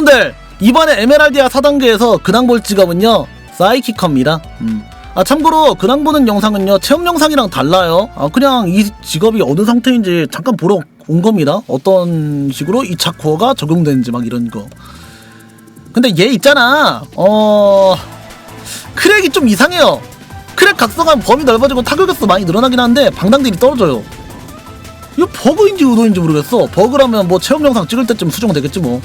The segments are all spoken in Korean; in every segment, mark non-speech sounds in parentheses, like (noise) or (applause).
여러분들 이번에 에메랄디아 4단계에서 근황 볼 직업은요 사이키커입니다 음. 아 참고로 근황 보는 영상은요 체험 영상이랑 달라요. 아 그냥 이 직업이 어느 상태인지 잠깐 보러 온 겁니다. 어떤 식으로 이 차코어가 적용되는지 막 이런 거. 근데 얘 있잖아. 어 크랙이 좀 이상해요. 크랙 각성하면 범위 넓어지고 타격격수 많이 늘어나긴 한데 방당들이 떨어져요. 이거 버그인지 의도인지 모르겠어. 버그라면 뭐 체험 영상 찍을 때쯤 수정되겠지 뭐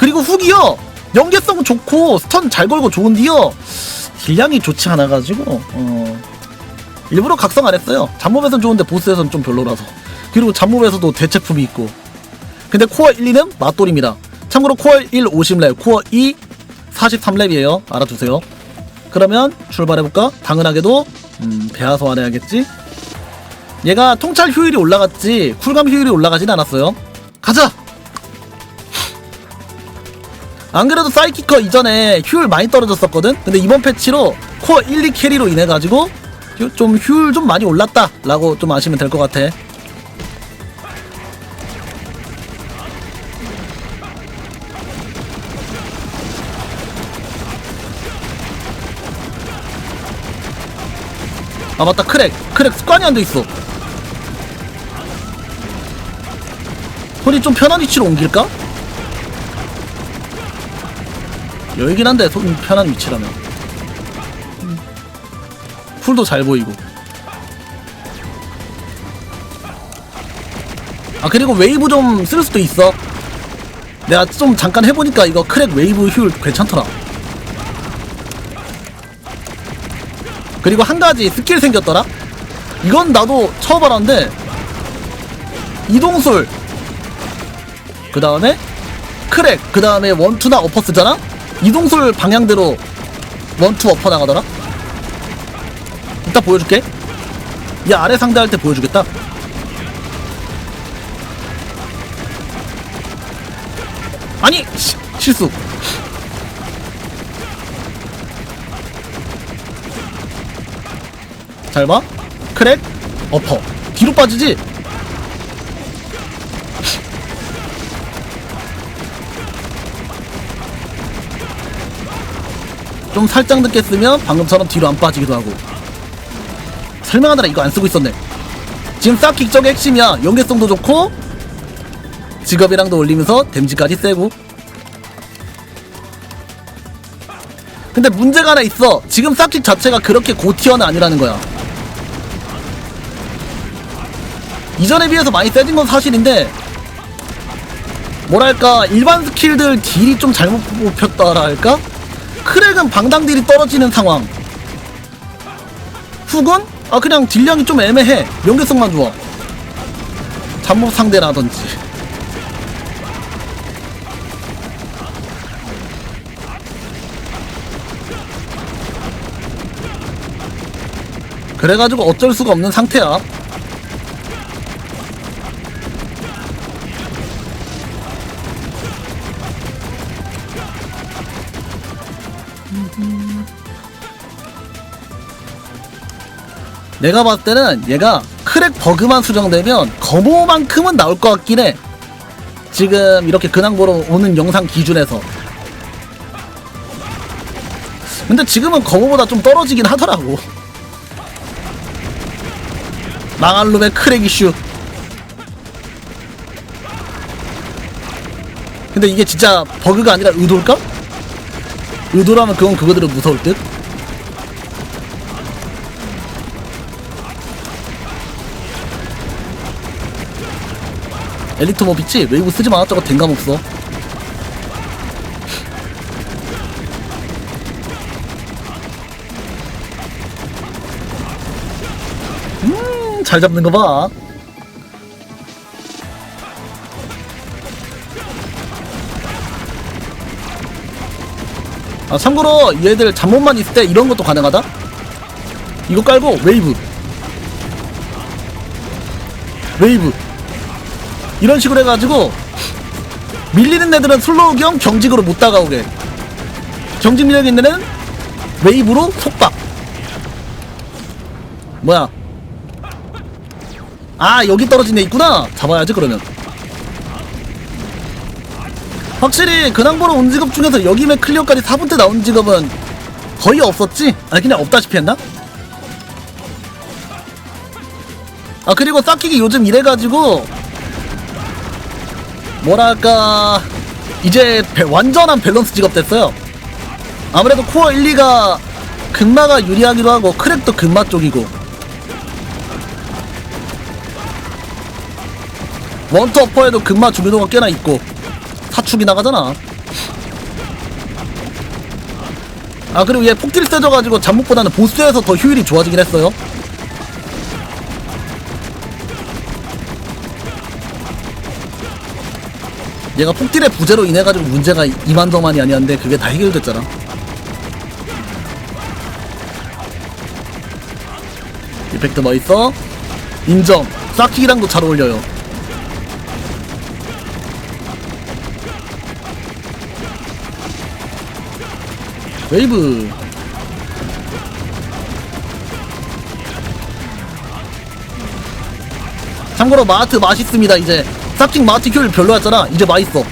그리고 훅이요. 연계성 좋고 스턴 잘 걸고 좋은데요. 딜량이 좋지 않아가지고 어. 일부러 각성 안 했어요. 잡몹에선 좋은데 보스에선 좀 별로라서. 그리고 잡몹에서도 대체품이 있고. 근데 코어 1, 2는 맞돌입니다. 참고로 코어 1 50렙 코어 2 43렙이에요. 알아두세요. 그러면 출발해볼까? 당연하게도 음, 배아소 안 해야겠지? 얘가 통찰 효율이 올라갔지 쿨감 효율이 올라가진 않았어요. 가자 안 그래도 사이키커 이전에 효율 많이 떨어졌었거든? 근데 이번 패치로 코어 1, 2 캐리로 인해가지고 효- 좀 효율 좀 많이 올랐다 라고 좀 아시면 될 것 같아 아 맞다 크랙 크랙 습관이 안 돼 있어 손이 좀 편한 위치로 옮길까? 여기긴 한데 손 편한 위치라면. 음. 풀도 잘 보이고. 아 그리고 웨이브 좀 쓸 수도 있어. 내가 좀 잠깐 해보니까 이거 크랙 웨이브 효율 괜찮더라. 그리고 한 가지 스킬 생겼더라? 이건 나도 처음 알았는데 이동술 그 다음에 크랙 그 다음에 원투나 어퍼 쓰잖아 이동술 방향대로 원투 어퍼 나가더라? 이따 보여줄게. 얘 아래 상대할 때 보여주겠다. 아니 시- 실수. 잘 봐. 크랙 어퍼. 뒤로 빠지지 좀 살짝 늦게 쓰면 방금처럼 뒤로 안 빠지기도 하고. 설명하느라 이거 안 쓰고 있었네. 지금 싹 킥적의 핵심이야. 연계성도 좋고 직업이랑도 올리면서 댐지까지 세고. 근데 문제가 하나 있어. 지금 싹킥 자체가 그렇게 고티어는 아니라는 거야. 이전에 비해서 많이 세진 건 사실인데 뭐랄까 일반 스킬들 딜이 좀 잘못 뽑혔다라 할까? 크랙은 방당 딜이 떨어지는 상황. 훅은? 아 그냥 딜량이 좀 애매해. 연계성만 좋아. 잡몹 상대라든지. 그래가지고 어쩔 수가 없는 상태야 내가 봤을 때는 얘가 크랙 버그만 수정되면 거모만큼은 나올 것 같긴 해. 지금 이렇게 근황 보러 오는 영상 기준에서. 근데 지금은 거모보다 좀 떨어지긴 하더라고. 망할 놈의 크랙 이슈. 근데 이게 진짜 버그가 아니라 의도일까? 의도라면 그건 그거대로 무서울 듯? 엘리트 몹 있지? 웨이브 쓰지 마. 저거 댕감 없어. 음, 잘 잡는 거 봐. 아, 참고로 얘들 잠못만 있을 때 이런 것도 가능하다? 이거 깔고 웨이브. 웨이브. 이런 식으로 해가지고 밀리는 애들은 슬로우 겸 경직으로 못 다가오게 경직 미력 있는 애는 웨이브로 속박 뭐야 아 여기 떨어진 애 있구나 잡아야지 그러면 확실히 근황 보러 온 직업 중에서 여기매 클리어까지 4분 때 나온 직업은 거의 없었지? 아니 그냥 없다시피 했나? 아 그리고 싹키기 요즘 이래가지고 뭐랄까 이제 배- 완전한 밸런스 직업 됐어요 아무래도 코어 1, 2가 금마가 유리하기도 하고 크랙도 금마 쪽이고 원투 어퍼에도 금마 중요도가 꽤나 있고 사축이 나가잖아. 아 그리고 얘 폭딜 세져가지고 잠목보다는 보스에서 더 효율이 좋아지긴 했어요. 얘가 폭딜의 부재로 인해가지고 문제가 2만 더만이 아니었는데 그게 다 해결됐잖아. 이펙트 뭐 있어? 인정. 싹키기랑도 잘 어울려요 웨이브. 참고로 마트 맛있습니다 이제. 싹킹 마트 효율 별로였잖아. 이제 맛있어.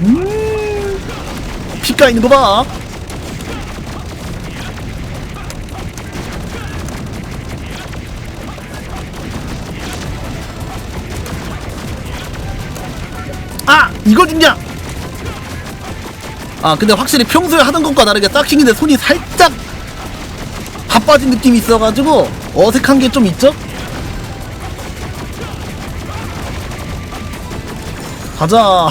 음. 피가 있는 거봐 이거 중량 아 근데 확실히 평소에 하던 것과 다르게 싹킹인데 손이 살짝 바빠진 느낌이 있어가지고 어색한 게 좀 있죠? 가자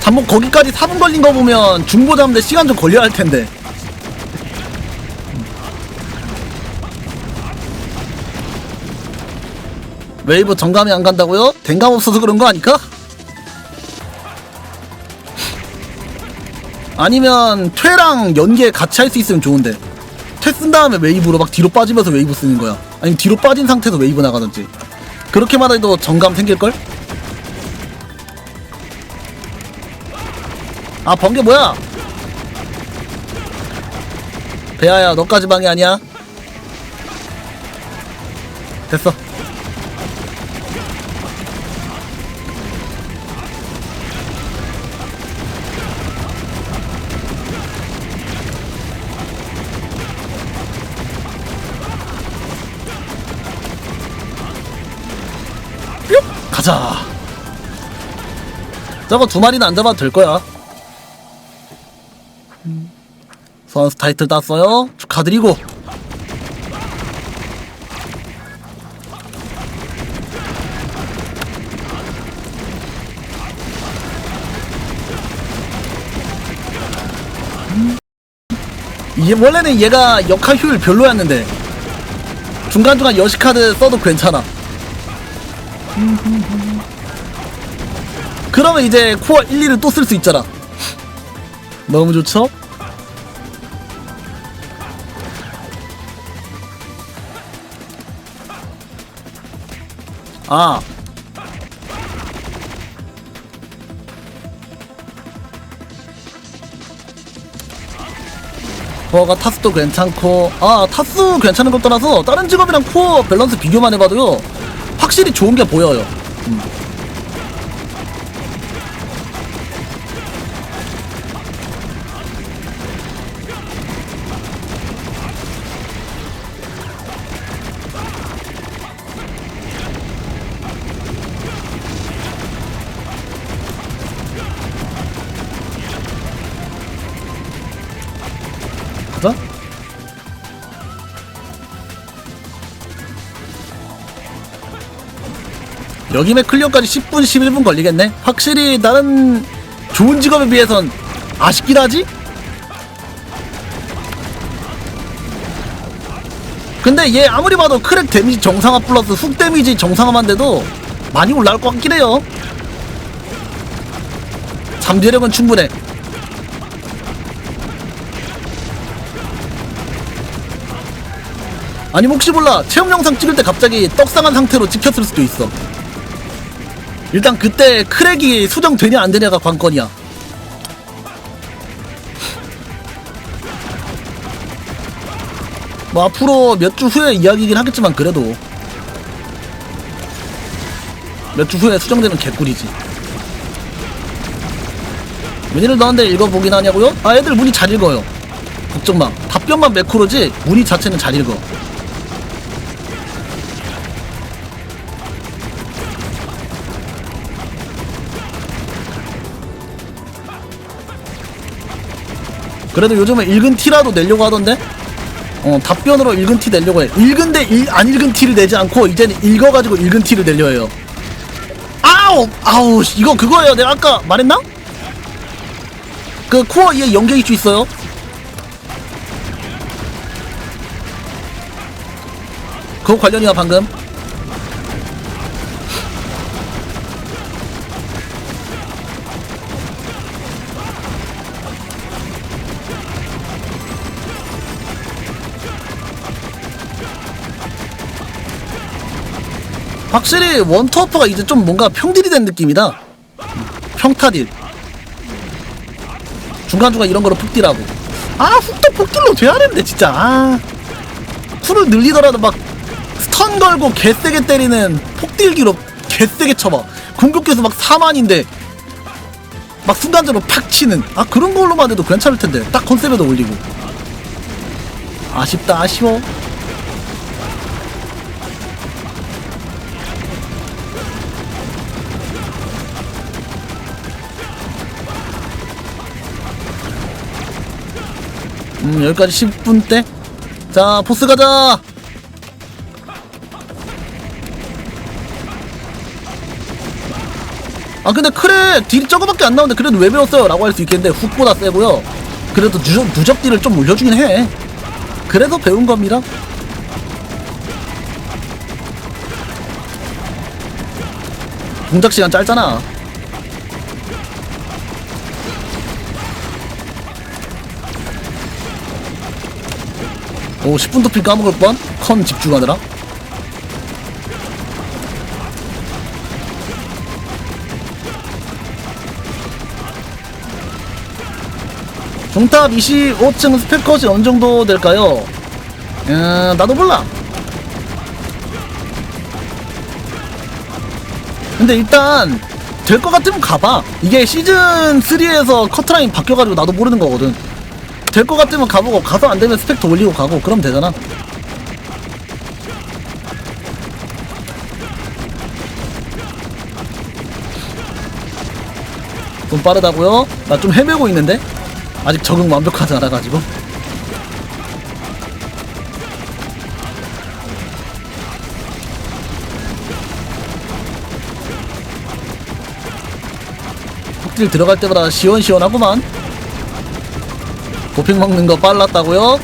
잠복 거기까지 4분 걸린 거 보면 중보 잡는데 시간 좀 걸려야 할 텐데 웨이브 정감이 안 간다고요? 댕감 없어서 그런 거 아닐까? 아니면 퇴랑 연계 같이 할 수 있으면 좋은데. 퇴 쓴 다음에 웨이브로 막 뒤로 빠지면서 웨이브 쓰는 거야. 아니면 뒤로 빠진 상태에서 웨이브 나가든지. 그렇게만 해도 정감 생길걸? 아 번개 뭐야? 배아야 너까지 방해 아니야? 됐어 가자. 저거 두 마리는 안 잡아도 될 거야. 선수 타이틀 땄어요. 축하드리고. 이게 원래는 얘가 역할 효율 별로였는데 중간중간 여시카드 써도 괜찮아. 그러면 이제 코어 1, 2를 또 쓸 수 있잖아. 너무 좋죠? 아. 코어가 타스도 괜찮고 아 타스 괜찮은 것 떠나서 다른 직업이랑 코어 밸런스 비교만 해봐도요 확실히 좋은 게 보여요 음. 여기매 클리어까지 10분, 11분 걸리겠네? 확실히 다른 좋은 직업에 비해선 아쉽긴 하지? 근데 얘 아무리 봐도 크랙 데미지 정상화 플러스 훅 데미지 정상화만 돼도 많이 올라올 것 같긴 해요. 잠재력은 충분해. 아니 혹시 몰라 체험 영상 찍을 때 갑자기 떡상한 상태로 찍혔을 수도 있어 일단 그때 크랙이 수정되냐 안 되냐가 관건이야. 뭐 앞으로 몇 주 후에 이야기긴 하겠지만 그래도 몇 주 후에 수정되는 개꿀이지. 문의를 너한테 읽어보긴 하냐고요? 아 애들 문의 잘 읽어요. 걱정 마. 답변만 매크로지 문의 자체는 잘 읽어. 그래도 요즘은 읽은 티라도 내려고 하던데? 어, 답변으로 읽은 티 내려고 해. 읽은데 일, 안 읽은 티를 내지 않고 이제는 읽어가지고 읽은 티를 내려 해요. 아우! 아우, 씨, 이거 그거예요. 내가 아까 말했나? 그 코어 2에 연계 이슈 있어요. 그거 관련이야, 방금. 확실히 원투어퍼가 이제 좀 뭔가 평딜이 된 느낌이다. 평타딜. 중간중간 이런 거로 푹딜하고. 아, 훅도 폭딜로 돼야 되는데, 진짜. 아. 쿨을 늘리더라도 막 스턴 걸고 개세게 때리는 폭딜기로 개세게 쳐봐. 궁극기수 막 4만인데 막 순간적으로 팍 치는 아 그런 걸로만 해도 괜찮을 텐데 딱 컨셉에도 올리고 아쉽다 아쉬워 음 여기까지 10분 때. 자 보스 가자. 아 근데 크레 딜이 저거밖에 안 나오는데 그래도 왜 배웠어요? 라고 할 수 있겠는데 훅보다 세고요 그래도 누적, 누적 딜을 좀 올려주긴 해 그래서 배운 겁니다 동작 시간 짧잖아 오 10분 도핑 까먹을 뻔? 컨 집중하느라 종탑 25층 스펙컷이 어느 정도 될까요? 음, 나도 몰라. 근데 일단 될 것 같으면 가봐. 이게 시즌 3에서 커트라인 바뀌어가지고 나도 모르는 거거든. 될 것 같으면 가보고 가서 안 되면 스펙 더 올리고 가고 그럼 되잖아. 좀 빠르다고요? 나 좀 헤매고 있는데? 아직 적응 완벽하지 않아가지고 폭딜 들어갈 때마다 시원시원하구만 도핑 먹는 거 빨랐다고요?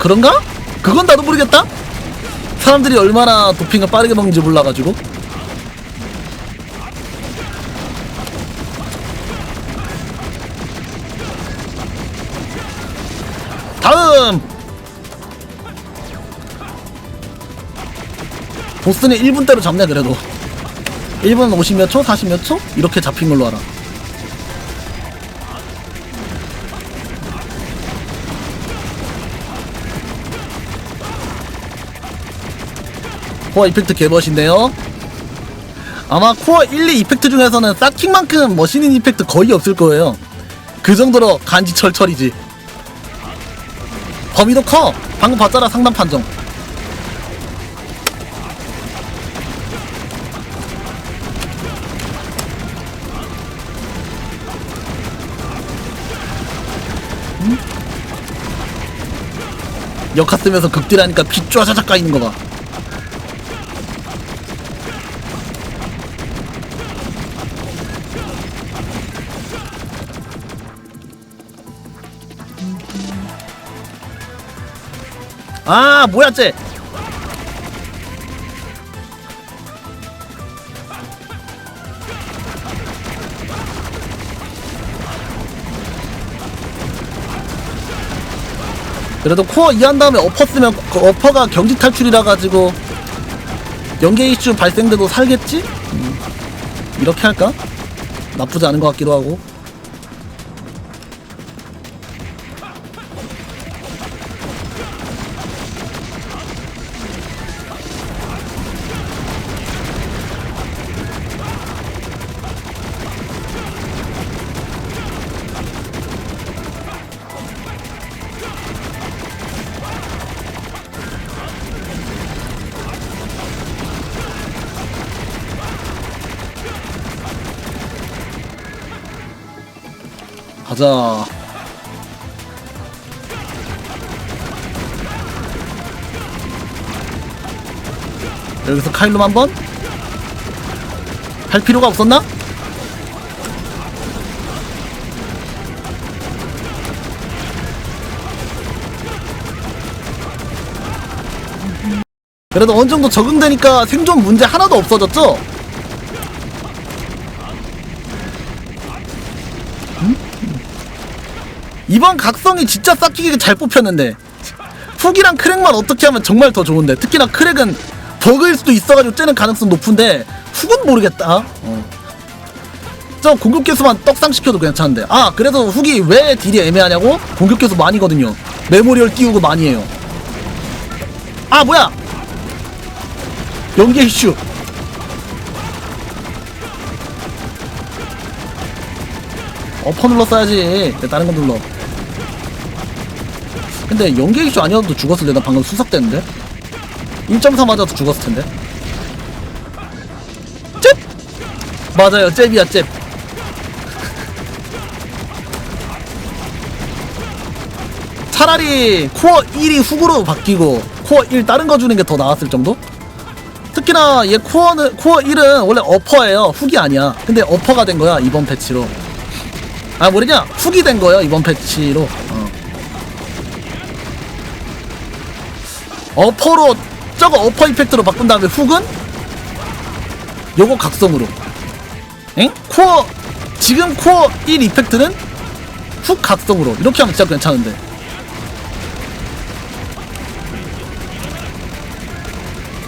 그런가? 그건 나도 모르겠다 사람들이 얼마나 도핑을 빠르게 먹는지 몰라가지고 다음 보스는 1분대로 잡네 그래도 1분 50몇 초? 40몇 초? 이렇게 잡힌 걸로 알아 코어 이펙트 개멋인데요 아마 코어 1, 2 이펙트 중에서는 싹킹만큼 머신인 이펙트 거의 없을 거예요 그 정도로 간지 철철이지 범위도 커. 방금 봤잖아 상단 판정. 음? 역할 쓰면서 극딜하니까 피 쫙쫙 까이는 거 봐. 아 뭐야 쟤 그래도 코어 이한 다음에 쓰면 그 어퍼가 경지 탈출이라 가지고 연계 이슈 발생돼도 살겠지? 음, 이렇게 할까? 나쁘지 않은 것 같기도 하고 가자. 여기서 카일룸 한번? 할 필요가 없었나? 그래도 어느 정도 적응되니까 생존 문제 하나도 없어졌죠? 음? 이번 각성이 진짜 싹기게 잘 뽑혔는데 훅이랑 크랙만 어떻게 하면 정말 더 좋은데? 특히나 크랙은 버그일 수도 있어가지고 째는 가능성 높은데 훅은 모르겠다. 어. 저 공격 개수만 떡상시켜도 괜찮은데. 아 그래서 훅이 왜 딜이 애매하냐고? 공격 개수 많이거든요. 메모리얼 띄우고 많이 해요. 아 뭐야? 연계 이슈. 어 퍼 눌렀어야지. 내 다른 거 눌러 근데 연계 이슈 아니어도 죽었을 때나 방금 수석됐는데 1.4 맞아도 죽었을 텐데 잽 맞아요 잽이야 잽 (laughs) 차라리 코어 1이 훅으로 바뀌고 코어 1 다른 거 주는 게 더 나았을 정도? 특히나 얘 코어는 코어 1은 원래 어퍼예요. 훅이 아니야. 근데 어퍼가 된 거야 이번 패치로. 아 모르냐? 훅이 된 거야 이번 패치로. 어. 어퍼로 저거 어퍼 이펙트로 바꾼 다음에 훅은 요거 각성으로. 엥? 코어 지금 코어 1 이펙트는 훅 각성으로 이렇게 하면 진짜 괜찮은데.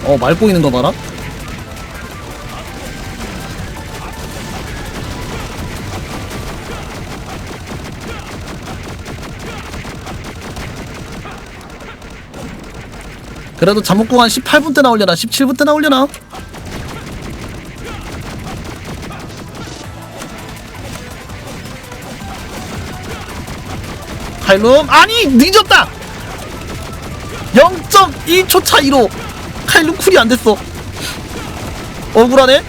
어 맑고 있는 거 봐라. 그래도 잠옷공 한 18분 때 나오려나? 17분 때 나오려나? 칼룸 아니 늦었다! 0.1초 차이로 칼룸 쿨이 안 됐어. 억울하네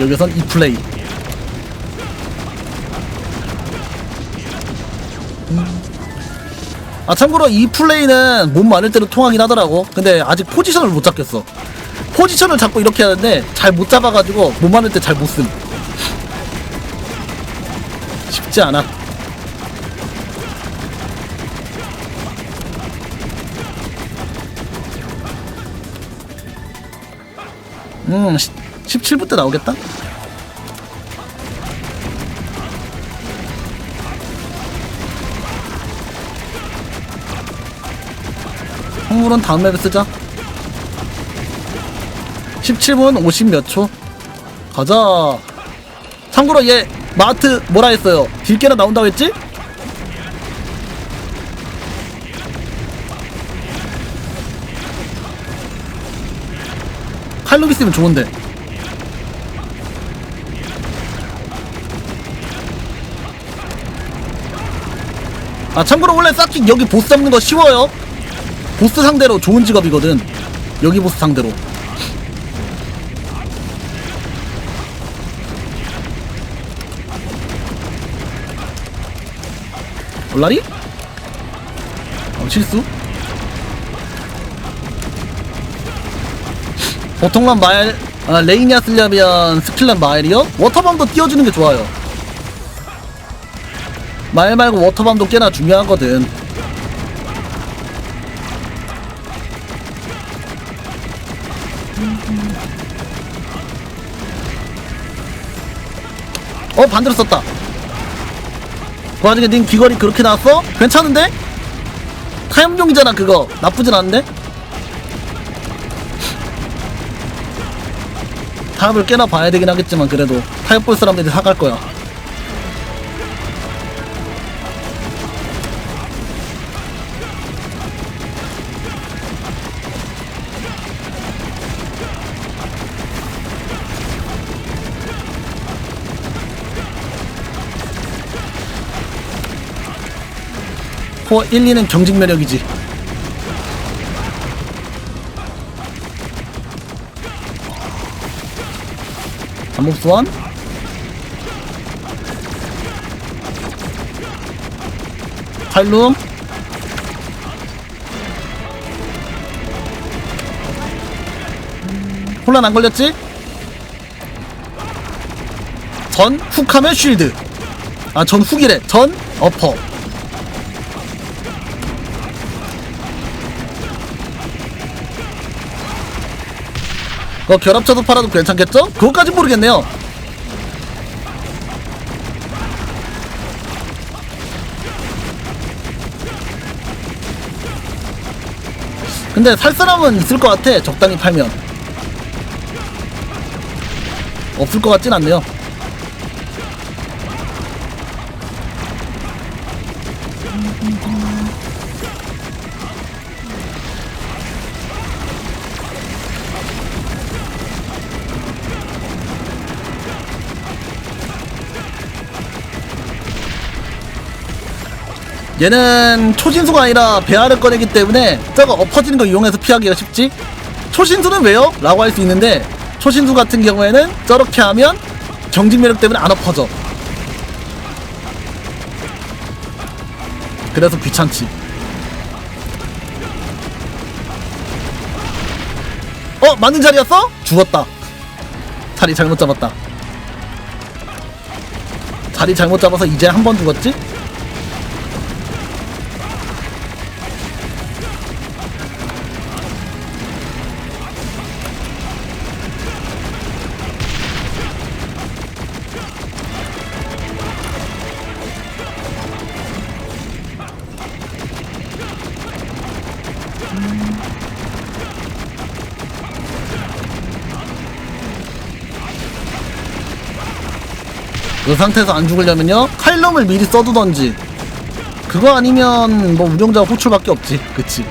여기선 이 플레이. 아 참고로 이 플레이는 몸 많을 때로 통하긴 하더라고. 근데 아직 포지션을 못 잡겠어. 포지션을 잡고 이렇게 하는데 잘 못 잡아가지고 몸 많을 때 잘 못씀 쉽지 않아. 음 17분 때 나오겠다? 성물은 다음 맵에 쓰자. 17분 50 몇 초. 가자. 참고로 얘 마트 뭐라 했어요? 딜게나 나온다고 했지? 칼로비 쓰면 좋은데 아 참고로 원래 싹킥 여기 보스 잡는 거 쉬워요 보스 상대로 좋은 직업이거든 여기 보스 상대로 올라리? 어, 실수? 보통만 말, 아, 레이니아 쓰려면 스킬란 마일이요? 워터밤도 띄워주는 게 좋아요. 말 말고 워터밤도 꽤나 중요하거든. 어, 반대로 썼다. 그 와중에 님 귀걸이 그렇게 나왔어? 괜찮은데? 타임종이잖아 그거 나쁘진 않은데? 타협을 꽤나 봐야 되긴 하겠지만 그래도 타협 볼 사람들이 사갈 거야 코어 1, 2는 경직 매력이지. 잠복 소환. 팔룸. 혼란 안 걸렸지? 전 훅하면 쉴드. 아, 전 훅이래. 전 어퍼. 어, 결합차도 팔아도 괜찮겠죠? 그것까진 모르겠네요. 근데 살 사람은 있을 것 같아. 적당히 팔면. 없을 것 같진 않네요. 얘는 초신수가 아니라 배아를 꺼내기 때문에 저거 엎어지는 거 이용해서 피하기가 쉽지 초신수는 왜요? 라고 할 수 있는데 초신수 같은 경우에는 저렇게 하면 경직 매력 때문에 안 엎어져 그래서 귀찮지 어? 맞는 자리였어? 죽었다 자리 잘못 잡았다 자리 잘못 잡아서 이제 한 번 죽었지? 상태에서 안 죽으려면요? 칼럼을 미리 써두던지. 그거 아니면 뭐 운영자 호출밖에 없지. 그치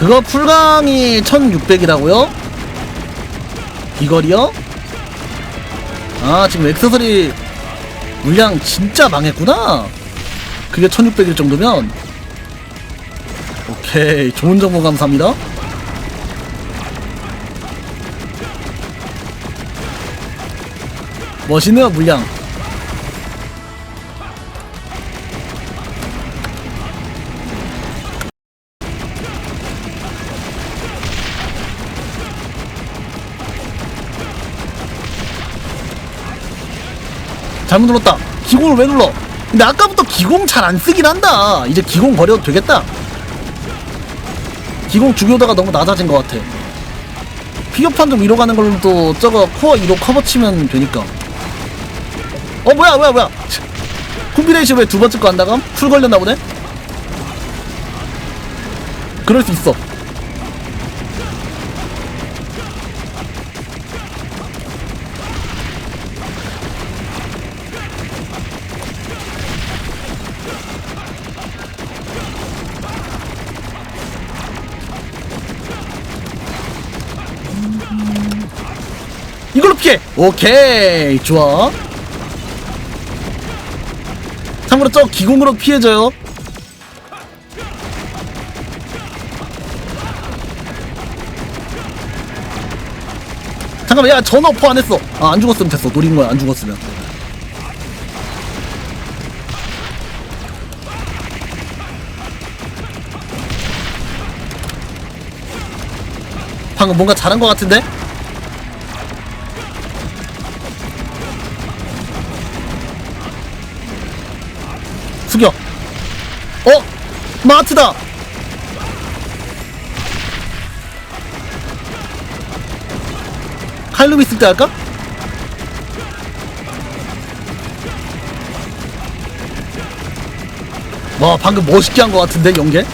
그거 풀강이 1600이라고요? 비거리요? 아 지금 액세서리 물량 진짜 망했구나 그게 1600일 정도면 오케이 좋은 정보 감사합니다 멋있네요 물량 잘못 눌렀다. 기공을 왜 눌러? 근데 아까부터 기공 잘 안 쓰긴 한다. 이제 기공 버려도 되겠다. 기공 주교도가 너무 낮아진 것 같아. 피격판 좀 위로 가는 걸로 또 저거 코어 2로 커버 치면 되니까. 어 뭐야 뭐야 뭐야. 콤비네이션 왜 두 번째 거 한다감? 풀 걸렸나 보네? 그럴 수 있어. 오케이! 좋아. 참고로 저 기공으로 피해줘요. 잠깐만, 야, 전 어퍼 안 했어. 아, 안 죽었으면 됐어. 노린 거야, 안 죽었으면. 방금 뭔가 잘한 것 같은데? 숙여. 어? 마트다. 칼룸 있을 때 할까? 와 방금 멋있게 한 것 같은데 연계?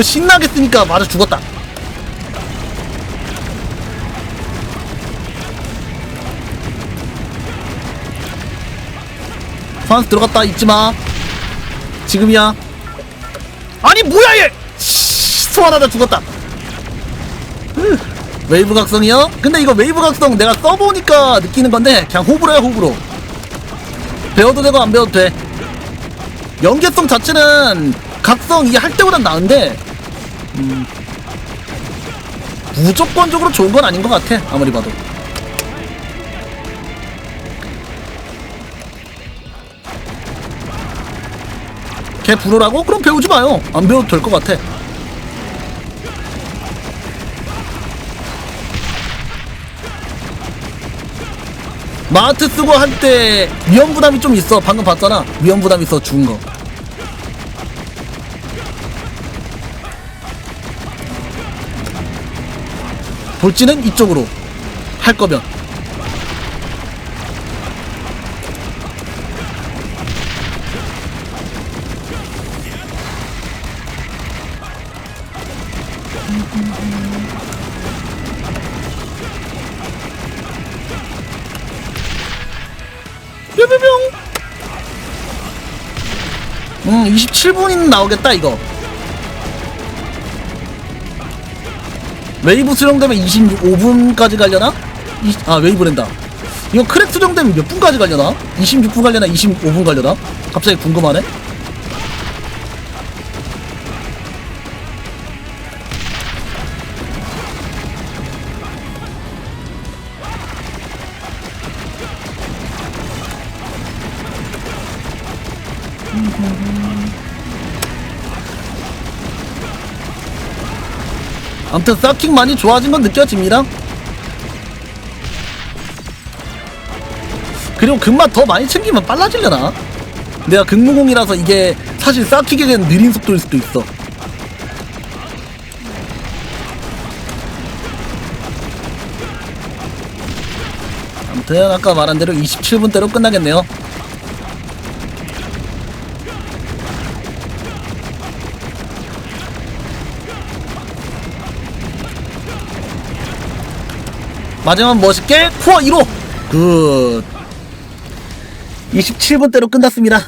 이거 신나게 쓰니까 맞아 죽었다. 파란스 들어갔다 잊지마. 지금이야. 아니 뭐야 얘! 씨, 소환하다 죽었다. 으, 웨이브 각성이요? 근데 이거 웨이브 각성 내가 써보니까 느끼는 건데 그냥 호불호야 호불호. 배워도 되고 안 배워도 돼. 연계성 자체는 각성 이게 할 때보단 나은데 음, 무조건적으로 좋은 건 아닌 것 같아 아무리 봐도. 걔 불어라고? 그럼 배우지 마요. 안 배워도 될 것 같아. 마트 쓰고 할 때 위험 부담이 좀 있어. 방금 봤잖아. 위험 부담 있어. 죽은 거 볼지는 이쪽으로 할 거면. 뾰뾰뿅 음 27분이면 나오겠다 이거 웨이브 수령되면 25분까지 가려나? 이, 아 웨이브 랜다 이거 크랙 수령되면 몇 분까지 가려나? 26분 가려나 25분 가려나? 갑자기 궁금하네 아무튼 서킹 많이 좋아진 건 느껴집니다. 그리고 금맛 더 많이 챙기면 빨라지려나? 내가 극무공이라서 이게 사실 쌓기에는 느린 속도일 수도 있어. 아무튼 아까 말한 대로 27분대로 끝나겠네요. 마지막 멋있게 코어 1호 굿. 27분대로 끝났습니다